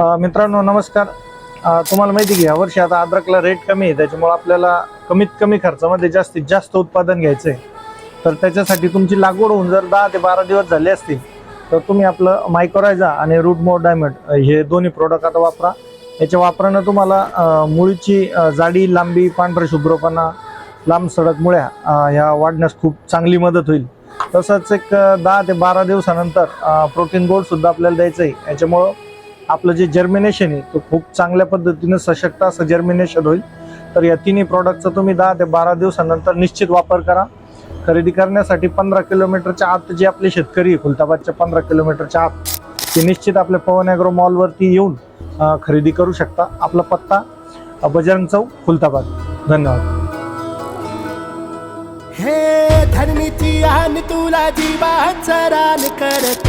मित्रांनो नमस्कार. तुम्हाला माहिती आहे की यावर्षी आता अद्रकला रेट कमी आहे. त्याच्यामुळे आपल्याला कमीत कमी खर्चामध्ये जास्तीत जास्त उत्पादन घ्यायचं आहे तर त्याच्यासाठी तुमची लागवड होऊन जर दहा ते बारा दिवस झाले असतील तर तुम्ही आपलं मायक्रोरायझा आणि रूट मोर डायमंड हे दोन्ही प्रोडक्ट आता वापरा. याच्या वापरानं तुम्हाला मुळीची जाडी लांबी पांढरे शुभ्रपणा लांब सडक मुळ्या ह्या वाढण्यास खूप चांगली मदत होईल. तसंच एक दहा ते बारा दिवसानंतर प्रोटीन गोल्डसुद्धा आपल्याला द्यायचं आहे याच्यामुळं आपलं जे जर्मिनेशन आहे तो खूप चांगल्या पद्धतीनं सशक्त असं जर्मिनेशन होईल. तर या तिन्ही प्रॉडक्टचा तुम्ही दहा ते बारा दिवसानंतर निश्चित वापर करा. खरेदी करण्यासाठी पंधरा किलोमीटरच्या आत जे आपले शेतकरी आहे, खुलताबादच्या पंधरा किलोमीटरच्या आत ते निश्चित आपल्या पवन ॲग्रो मॉलवरती येऊन खरेदी करू शकता. आपला पत्ता बजरंग चौक खुलताबाद. धन्यवाद. हे धरणीची आन तुला जीवाचं रान करत.